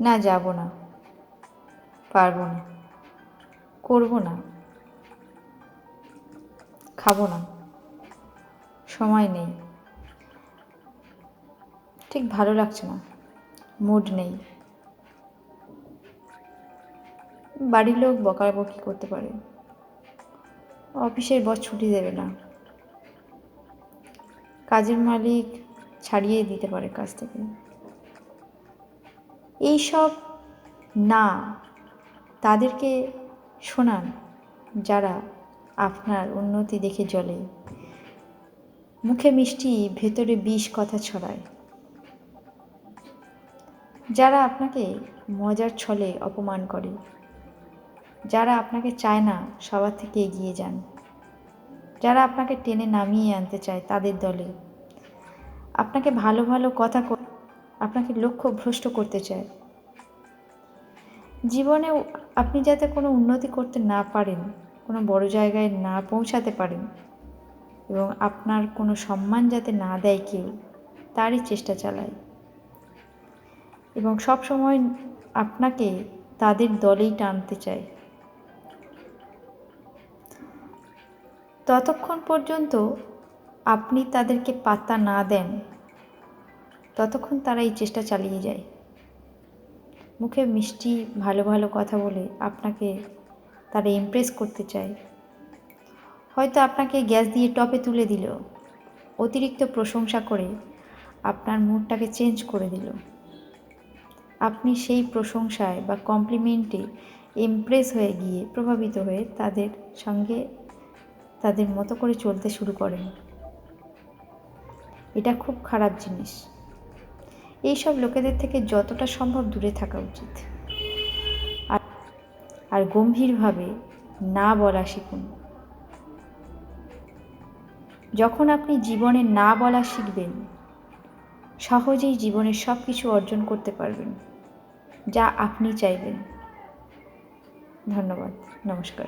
না, যাব না। পারব না। করব না। খাব না। সময় নেই। ঠিক ভালো লাগছে না। মুড নেই। বাড়ির লোক বকাবকি করতে পারে। অফিসের বস ছুটি দেবে না। কাজের মালিক ছাড়িয়ে দিতে পারে কাজ থেকে। এইসব না, তাদেরকে শোনান যারা আপনার উন্নতি দেখে জ্বলে। মুখে মিষ্টি, ভেতরে বিষ কথা ছড়ায়। যারা আপনাকে মজার ছলে অপমান করে, যারা আপনাকে চায় না সবার থেকে এগিয়ে যান, যারা আপনাকে টেনে নামিয়ে আনতে চায় তাদের দলে। আপনাকে ভালো ভালো কথা আপনাকে লক্ষ্য ভ্রষ্ট করতে চায়। জীবনে আপনি যাতে কোনো উন্নতি করতে না পারেন, কোনো বড় জায়গায় না পৌঁছাতে পারেন এবং আপনার কোনো সম্মান যাতে না দেয় কেউ, তারই চেষ্টা চালায়। এবং সব সময় আপনাকে তাদের দলেই টানতে চায়। ততক্ষণ পর্যন্ত আপনি তাদেরকে পাত্তা না দেন ততক্ষণ তারা এই চেষ্টা চালিয়ে যায়। মুখে মিষ্টি, ভালো ভালো কথা বলে আপনাকে তারা ইমপ্রেস করতে চায়। হয়তো আপনাকে গ্যাস দিয়ে টপে তুলে দিল। অতিরিক্ত প্রশংসা করে আপনার মুডটাকে চেঞ্জ করে দিল। আপনি সেই প্রশংসায় বা কমপ্লিমেন্টে ইমপ্রেস হয়ে গিয়ে প্রভাবিত হয়ে তাদের সঙ্গে তাদের মতো করে চলতে শুরু করেন। এটা খুব খারাপ জিনিস। এইসব লোকেদের থেকে যতটা সম্ভব দূরে থাকা উচিত। আর আর গম্ভীরভাবে না বলা শিখুন। যখন আপনি জীবনে না বলা শিখবেন, সহজেই জীবনের সব কিছু অর্জন করতে পারবেন, যা আপনি চাইবেন। ধন্যবাদ, নমস্কার।